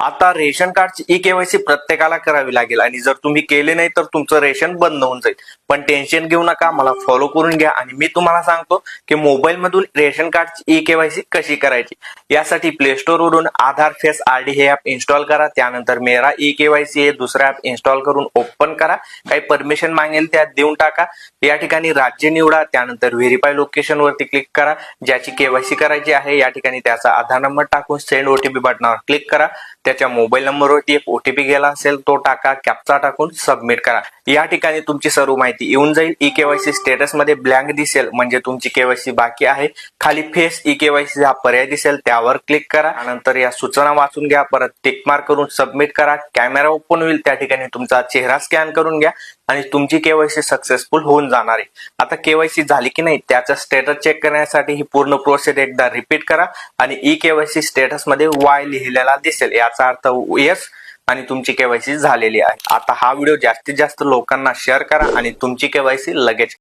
आता रेशन कार्डची e KYC प्रत्येकाला करावी लागेल. आणि जर तुम्ही केले नाही तर तुमचं रेशन बंद होऊन जाईल. पण टेन्शन घेऊ नका मला फॉलो करून घ्या. आणि मी तुम्हाला सांगतो की मोबाईल मधून रेशन कार्डची ई केवायसी कशी करायची? यासाठी प्ले स्टोर वरून आधार फेस आरडी हे ऍप इन्स्टॉल करा. त्यानंतर मेरा ई केवायसी हे दुसरं ऍप इन्स्टॉल करून ओपन करा. काही परमिशन मागेल त्यात देऊन टाका. या ठिकाणी राज्य निवडा. त्यानंतर व्हेरीफाय लोकेशन वरती क्लिक करा. ज्याची केवायसी करायची आहे या ठिकाणी त्याचा आधार नंबर टाकून सेंड ओटीपी बटनावर क्लिक करा. त्याच्या मोबाईल नंबरवरती एक ओटीपी गेला असेल तो टाका कॅप्चा टाकून सबमिट करा. या ठिकाणी तुमची सर्व माहिती येऊन जाईल. ई केवायसी स्टेटसमध्ये ब्लँक दिसेल म्हणजे तुमची केवायसी बाकी आहे. खाली फेस ई केवायसी हा पर्याय दिसेल त्यावर क्लिक करा. नंतर या सूचना वाचून घ्या परत टिक मार्क करून सबमिट करा. कॅमेरा ओपन होईल त्या ठिकाणी तुमचा चेहरा स्कॅन करून घ्या आणि तुमची केवायसी सक्सेसफुल होऊन जाणार आहे. आता केवायसी झाली की नाही त्याचा स्टेटस चेक करण्यासाठी ही पूर्ण प्रोसेस एकदा रिपीट करा आणि ई केवायसी स्टेटसमध्ये वाय लिहिलेला दिसेल. याचा अर्थ येस आणि तुमची केवायसी झालेली आहे. आता हा व्हिडिओ जास्तीत जास्त लोकांना शेअर करा आणि तुमची केवायसी लगेच